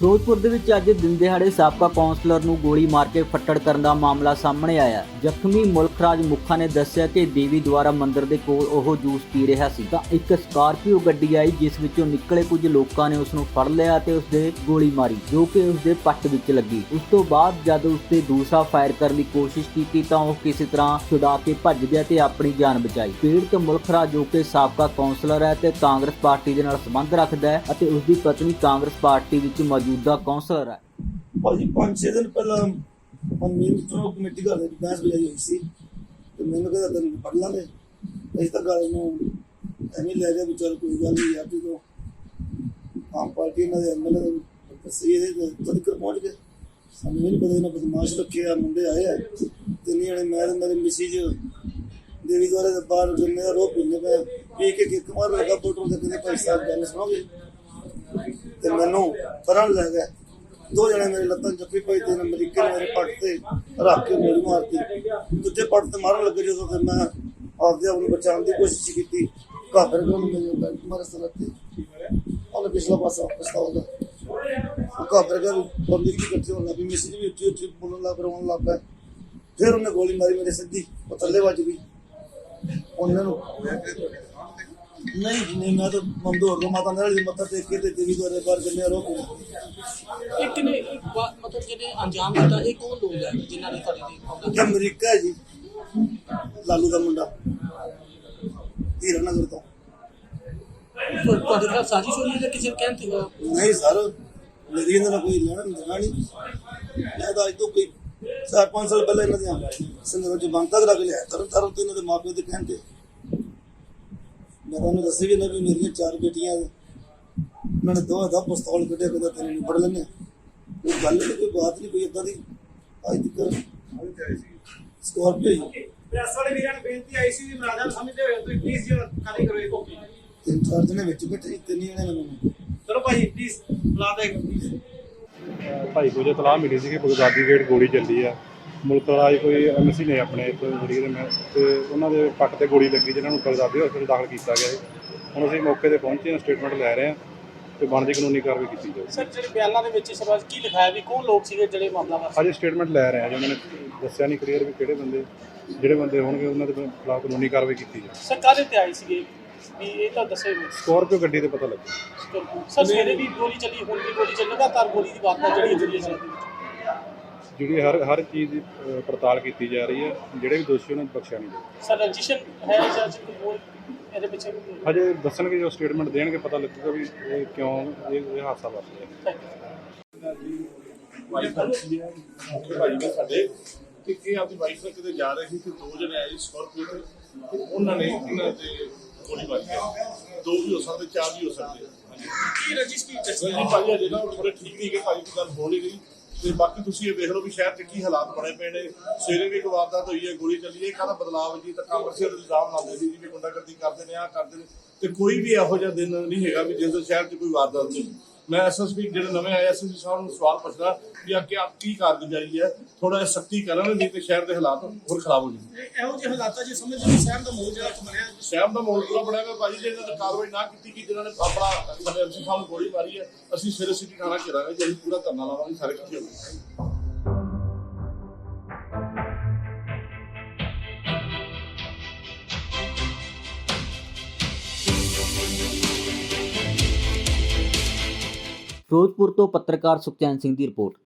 ਫਿਰੋਜ਼ਪੁਰ ਦੇ ਵਿੱਚ ਅੱਜ ਦਿਨ ਦਿਹਾੜੇ ਸਾਬਕਾ ਕੌਂਸਲਰ ਨੂੰ ਗੋਲੀ ਮਾਰ ਕੇ ਫੱਟੜ ਕਰਨ ਦਾ ਮਾਮਲਾ ਸਾਹਮਣੇ ਆਇਆ। ਜ਼ਖਮੀ ਮੁਲਖਰਾਜ ਮੁੱਖਾ ਨੇ ਦੱਸਿਆ ਕਿ ਦੇਵੀ ਦੁਆਰਾ ਮੰਦਿਰ ਦੇ ਕੋਲ ਉਹ ਜੂਸ ਪੀ ਰਿਹਾ ਸੀ। ਤਾਂ ਇੱਕ ਸਕਾਰਪੀਓ ਗੱਡੀ ਆਈ, ਜਿਸ ਵਿੱਚੋਂ ਨਿਕਲੇ ਕੁਝ ਲੋਕਾਂ ਨੇ ਉਸ ਨੂੰ ਫੜ ਲਿਆ ਤੇ ਉਸ ਦੇ ਗੋਲੀ ਮਾਰੀ, ਜੋ ਕਿ ਉਸ ਦੇ ਪੱਟ ਵਿੱਚ ਲੱਗੀ। ਉਸ ਤੋਂ ਬਾਅਦ ਜਦ ਉਸ ਤੇ ਦੂਸਰਾ ਫਾਇਰ ਕਰਨ ਦੀ ਕੋਸ਼ਿਸ਼ ਕੀਤੀ ਤਾਂ ਉਹ ਕਿਸੇ ਤਰ੍ਹਾਂ ਛੁਡਾ ਕੇ ਭੱਜ ਗਿਆ ਤੇ ਆਪਣੀ ਜਾਨ ਬਚਾਈ। ਪੀੜਤ ਮੁਲਖਰਾਜ ਜੋ ਕਿ ਸਾਬਕਾ ਕੌਂਸਲਰ ਹੈ ਤੇ ਕਾਂਗਰਸ ਪਾਰਟੀ ਦੇ ਨਾਲ ਸੰਬੰਧ ਰੱਖਦਾ ਹੈ ਅਤੇ ਉਸ ਦੀ ਪਤਨੀ ਕਾਂਗਰਸ ਪਾਰਟੀ ਵਿੱਚ ਮੌਜੂਦਾ ਕੌਂਸਲਰ ਹੈ। ਭਾਜੀ, ਪੰਜ ਛੇ ਦਿਨ ਪਹਿਲਾਂ ਮਨਮੀਤ ਤੋਂ ਕਮੇਟੀ ਘਰ ਦੇ ਬਹਿਸ ਬਜਾਈ ਹੋਈ ਸੀ। ਤੇ ਮੈਨੂੰ ਕਹਿੰਦਾ, ਤੈਨੂੰ ਪੜ ਲਾਂਗੇ। ਅਸੀਂ ਤਾਂ ਗੱਲ ਨੂੰ ਐਵੇਂ ਲੈ ਗਿਆ ਵੀ ਚੱਲ ਕੋਈ ਗੱਲ ਨਹੀਂ ਯਾਰ ਜਦੋਂ ਆਮ ਪਾਰਟੀ ਇਹਨਾਂ ਐਮਐਲਏ ਦੱਸੀ ਇਹਦੇ ਤੱਕ ਪਹੁੰਚ ਗਏ। ਸਾਨੂੰ ਨਹੀਂ ਪਤਾ ਇਹਨਾਂ ਬਦਮਾਸ਼ ਰੱਖੇ ਆ, ਮੁੰਡੇ ਆਏ ਆ। ਤੇ ਨਹੀਂ ਹਣੇ ਮੈਂ ਤੇ ਮੇਰੇ ਮਿਸਿਜ ਦੇਵੀ ਦੁਆਰੇ ਦੇ ਬਾਹਰ ਜੰਮੇ ਦਾ ਰੋਹ ਪੀਨੇ ਪਏ ਪੀ ਕੇ ਕਿੱਕ ਮਾਰ ਲਗਾ ਬੋਟਲ ਦੇ ਕਹਿੰਦੇ ਭਾਈ ਸਾਹਿਬ, ਗੱਲ ਸੁਣੋਗੇ? ਤੇ ਮੈਨੂੰ ਫੜਨ ਲੈ ਗਏ। ਦੋ ਜਣੇ ਮੇਰੇ ਲੱਤਾਂ ਜੱਫੀ ਪਾਈ ਤੇ ਅਮਰੀਕਾ ਨੇ ਮੇਰੇ ਪੱਟ ਤੇ ਰੱਖ ਕੇ ਗੋਲੀ ਮਾਰਤੀ। ਦੂਜੇ ਪੱਟ ਤੇ ਮਾਰਨ ਲੱਗੇ ਜਦੋਂ ਫਿਰ ਮੈਂ ਆਪਦੇ ਆਪ ਨੂੰ ਬਚਾਉਣ ਦੀ ਕੋਸ਼ਿਸ਼ ਕੀਤੀ। ਕਾਫਰ ਕੋਲ ਮੇਰੇ ਮਾਰੇ ਸਨਤ ਤੇ ਉਹਨੇ ਪਿਛਲਾ ਪਾਸਾ ਪਛਤਾਵਾ ਦਾ ਉਹ ਕਾਫਰ ਗਿਆ ਪਬਲਿਕ ਦੀ ਇਕੱਠੀ ਹੋਣ ਲੱਗੀ ਮੈਸੇਜ ਵੀ ਉੱਚੀ ਉੱਚੀ ਬੋਲਣ ਲੱਗ ਪਿਆ ਰੋਣ ਲੱਗ ਪਿਆ ਫਿਰ ਉਹਨੇ ਗੋਲੀ ਮਾਰੀ ਮੇਰੇ ਸਿੱਧੀ ਉਹ ਥੱਲੇ ਵੱਜ ਗਈ। ਉਹਨਾਂ ਨੂੰ ਨਹੀਂ ਮੈਂ ਤਾਂ ਮੰਦੋਰ ਦਾ ਮਾਤਾ ਨਾਲ ਮੱਥਾ ਟੇਕ ਕੇ ਤੇ ਦੇਵੀ ਦੁਆਰੇ ਬਾਹਰ ਜੰਮਿਆ ਰੋ ਕੇ ਇੱਕ ਨੇ ਇੱਕ ਵਾ- ਮਤਲਬ ਜਿਹੜੇ ਅੰਜਾਮ ਦਿੱਤਾ? ਇਹ ਕੌਣ ਲੋਕ ਹੈ ਜਿਨ੍ਹਾਂ ਨੇ ਤੁਹਾਡੇ ਦੀ ਮਦਦ ਅਮਰੀਕਾ ਹੈ ਜੀ। ਲਾਲੂ ਦਾ ਮੁੰਡਾ। ਹੀਰਾਨਗਰ ਤੋਂ। ਕੀਤੀ? ਤੁਹਾਡੇ ਨਾਲ ਸਾਜ਼ਿਸ਼ ਹੈ ਜਾਂ ਕਿਸੇ ਕਹਿਣ ਤੇ ਹੋਇਆ? ਨਹੀਂ ਸਰ ਮੇਰੀ ਇਹਨਾਂ ਨਾਲ ਕੋਈ ਲੈਣਾ ਦੇਣਾ ਨਹੀਂ। ਮੈਂ ਤਾਂ ਅੱਜ ਤੋਂ ਕੋਈ 4-5 ਸਾਲ ਪਹਿਲਾਂ ਇਹਨਾਂ ਦੀਆਂ ਸੰਗਰੋਂ ਚ ਬੰਦ ਤੱਕ ਰੱਖ ਲਿਆ। ਤਰਨ ਤਰਨ ਤੋਂ ਇਹਨਾਂ ਦੇ ਮਾਪੇ ਦੇ ਕਹਿਣ ਤੇ। ਮੈਂ ਤੁਹਾਨੂੰ ਦੱਸਿਆ ਵੀ ਨਾ ਵੀ ਮੇਰੀਆਂ ਚਾਰ ਬੇਟੀਆਂ ਨੇ। ਉਹਨਾਂ ਨੇ ਦਾ ਪਿਸਤੌਲ ਕੱਢਿਆ ਕਹਿੰਦਾ ਤੈਨੂੰ ਨਿਬੜ ਲੈਣੇ ਕੋਈ ਗੱਲ ਨਹੀਂ ਕੋਈ ਬਾਤ ਨਹੀਂ ਕੋਈ ਏਦਾਂ ਦੀ ਅੱਜ ਤੱਕ ਸਕਾਰਪੀਓ ਪ੍ਰੈਸ ਵਾਲੇ ਵੀਰਾਂ ਨੂੰ ਬੇਨਤੀ ਆਈ ਸੀ ਵੀ ਮੁਲਾਜ਼ਮ ਸਮਝਦੇ ਹੋਏ ਤੁਸੀਂ ਪਲੀਜ਼ ਜੀ ਕਾਲੀ ਕਰੋ ਇਹ ਕੋਪੀ ਤਿੰਨ ਚਾਰ ਜਣੇ ਵਿੱਚ ਬੈਠੇ ਸੀ, ਤਿੰਨ ਜਣੇ ਨੇ। ਮੈਨੂੰ ਚਲੋ ਭਾਈ ਪਲੀਜ਼ ਬੁਲਾ ਦੇ ਪਲੀਜ਼ ਭਾਈ ਕੋਲ ਤਲਾਹ ਮਿਲੀ ਸੀ ਕਿ ਬਗਦਾਦੀ ਗੇਟ ਗੋਲੀ ਚੱਲੀ ਆ। ਮੁਲਕ ਰਾਜ ਕੋਈ ਐਮਸੀ ਨੇ ਆਪਣੇ ਇੱਥੇ ਜਿਹੜੀ ਦੇ ਮੈਂ ਤੇ ਉਹਨਾਂ ਦੇ ਪੱਟ ਤੇ ਗੋਲੀ ਲੱਗੀ ਜਿਹਨਾਂ ਨੂੰ ਬਗਦਾਦੀ ਹਸਪਤਾਲ ਦਾਖਲ ਕੀਤਾ ਗਿਆ ਹੈ ਹੁਣ ਅਸੀਂ ਮੌਕੇ ਤੇ ਪਹੁੰਚੇ ਹਾਂ ਸਟੇਟਮੈਂਟ ਲੈ ਰਹੇ ਹਾਂ ਤੇ ਬਣਦੀ ਕਾਨੂੰਨੀ ਕਾਰਵਾਈ ਕੀਤੀ ਜਾਵੇ ਸਰ ਜਿਹੜੇ ਬਿਆਨਾਂ ਦੇ ਵਿੱਚ ਵਾਰ ਕੀ ਲਿਖਾਇਆ ਵੀ ਕੌਣ ਲੋਕ ਸੀਗੇ ਜਿਹੜੇ ਮਾਮਲਾ ਵਾਸਤੇ ਅਜੇ ਸਟੇਟਮੈਂਟ ਲੈ ਰਹੇ ਹਾਂ ਜੀ ਉਹਨਾਂ ਨੇ ਦੱਸਿਆ ਨਹੀਂ ਕਲੀਅਰ ਵੀ ਕਿਹੜੇ ਬੰਦੇ ਜਿਹੜੇ ਬੰਦੇ ਹੋਣਗੇ ਉਹਨਾਂ ਦੇ ਖਿਲਾਫ ਕਾਨੂੰਨੀ ਕਾਰਵਾਈ ਕੀਤੀ ਜਾਵੇ ਸਰ ਕਾਹਦੇ ਤੇ ਆਏ ਸੀਗੇ? ਵੀ ਇਹ ਤਾਂ ਦੱਸੇ ਨਹੀਂ ਸਕੋਰਪੀਓ ਗੱਡੀ ਤੇ ਪਤਾ ਲੱਗਿਆ। ਸਰ ਸਵੇਰੇ ਵੀ ਗੋਲੀ ਚੱਲੀ ਹੁਣ ਵੀ ਗੋਲੀ ਚੱਲੀ ਲਗਾਤਾਰ ਗੋਲੀ ਦੀ ਬਾਤ ਜਿਹੜੀ ਹੈ ਜਿਹੜੀ ਹੈ। ਜਿਹੜੀ ਹਰ ਹਰ ਚੀਜ਼ ਦੀ ਅ, ਪੜਤਾਲ ਕੀਤੀ ਜਾ ਰਹੀ ਹੈ ਜਿਹੜੇ ਵੀ ਦੋਸ਼ੀ ਉਹਨਾਂ ਨੂੰ ਬਖਸ਼ਿਆ ਨਹੀਂ ਜਾਊਗਾ ਸਰ ਰਜਿਸ਼ਨ ਹੈ ਜਾਂ ਕੋਈ ਹੋਰ ਇਹਦੇ ਪਿੱਛੇ ਕੋਈ ਹਜੇ ਦੱਸਣਗੇ ਜੋ ਸਟੇਟਮੈਂਟ ਦੇਣਗੇ ਪਤਾ ਲੱਗੂਗਾ ਵੀ ਇਹ ਕਿਉਂ ਇਹ ਇਹ ਹਾਦਸਾ ਵਾਪਰਿਆ। Thank you. ਵਾਈਫ ਅੱਛੀ ਹੈ ਮੁੱਖ ਭਾਈ ਨੇ ਸਾਡੇ ਕਿ ਇਹ ਆਪਣੀ ਵਾਈਫ ਨਾਲ ਕਿਤੇ ਜਾ ਰਹੇ ਸੀ ਤੇ ਦੋ ਜਣੇ ਆਏ ਸਕਾਰਪੀਓ ਤੇ ਤੇ ਉਹਨਾਂ ਨੇ ਇਹਨਾਂ ਤੇ ਗੋਲੀ ਮਾਰੀ ਹੈ। ਦੋ ਵੀ ਹੋ ਸਕਦੇ ਚਾਰ ਵੀ ਹੋ ਸਕਦੇ। ਹਾਂਜੀ ਕੀ ਰਜਿਸ ਕੀ ਜੀ ਭਾਈ ਅਜੇ ਨਾ ਥੋੜੇ ਠੀਕ ਨਹੀਂ ਗਏ ਭਾਈ ਦੀ ਗੱਲ ਹੋ ਨਹੀਂ ਰਹੀ। ਤੇ ਬਾਕੀ ਤੁਸੀਂ ਇਹ ਦੇਖ ਲਓ ਵੀ ਸ਼ਹਿਰ 'ਚ ਕੀ ਹਾਲਾਤ ਬਣੇ ਪਏ ਨੇ। ਸਵੇਰੇ ਵੀ ਇੱਕ ਵਾਰਦਾਤ ਹੋਈ ਹੈ, ਗੋਲੀ ਚੱਲੀ ਹੈ ਕਾਹਦਾ ਬਦਲਾਵ ਜੀ, ਤਾਂ ਕਾਂਗਰਸੀ ਦੇ ਇਲਜ਼ਾਮ ਲਾਉਂਦੇ ਸੀ ਜੀ ਵੀ ਗੁੰਡਾਗਰਦੀ ਕਰਦੇ ਨੇ ਆ ਕਰਦੇ ਨੇ। ਤੇ ਕੋਈ ਵੀ ਇਹੋ ਜਿਹਾ ਦਿਨ ਨਹੀਂ ਹੈਗਾ ਵੀ ਜਿਸ ਦਿਨ ਸ਼ਹਿਰ 'ਚ ਕੋਈ ਵਾਰਦਾਤ ਨਹੀਂ। ਮੈਂ ਐਸਐਸਪੀ ਜਿਹੜੇ ਨਵੇਂ ਆਏ ਐਸਐਸਪੀ ਸਾਹਿਬ ਨੂੰ ਸਵਾਲ ਪੁੱਛਦਾ ਵੀ ਆ ਕੀ ਕੀ ਕਾਰਗੁਜ਼ਾਰੀ ਹੈ? ਥੋੜਾ ਜਿਹਾ ਸਖਤੀ ਕਰਨ ਨਹੀਂ ਤੇ ਸ਼ਹਿਰ ਦੇ ਹਾਲਾਤ ਹੋਰ ਖਰਾਬ ਹੋ ਜਾਣਗੇ। ਇਹੋ ਜਿਹੇ ਹਾਲਾਤਾਂ 'ਚ ਸਮਝਦੇ ਹੋ ਸ਼ਹਿਰ ਦਾ ਮਾਹੌਲ ਜਿਹੜਾ ਬਣਿਆ ਸ਼ਹਿਰ ਦਾ ਮਾਹੌਲ ਪੂਰਾ ਬਣਿਆ ਹੋਇਆ ਭਾਜੀ ਜੇ ਇਹਨਾਂ ਨੇ ਕਾਰਵਾਈ ਨਾ ਕੀਤੀ ਕਿ ਜਿਨ੍ਹਾਂ ਨੇ ਆਪਣਾ ਐਮਸੀ ਸਾਹਿਬ ਨੂੰ ਗੋਲੀ ਮਾਰੀ ਹੈ ਅਸੀਂ ਸਿਰੇ ਸਿੱਧੀ ਥਾਣਾ ਘੇਰਾਂਗੇ ਜੇ ਅਸੀਂ ਪੂਰਾ ਧਰਨਾ ਲਾਵਾਂਗੇ ਸਾਰੇ ਇਕੱਠੇ ਹੋ ਫਿਰੋਜ਼ਪੁਰ ਤੋਂ ਪੱਤਰਕਾਰ ਸੁਖਚੈਨ ਸਿੰਘ ਦੀ ਰਿਪੋਰਟ।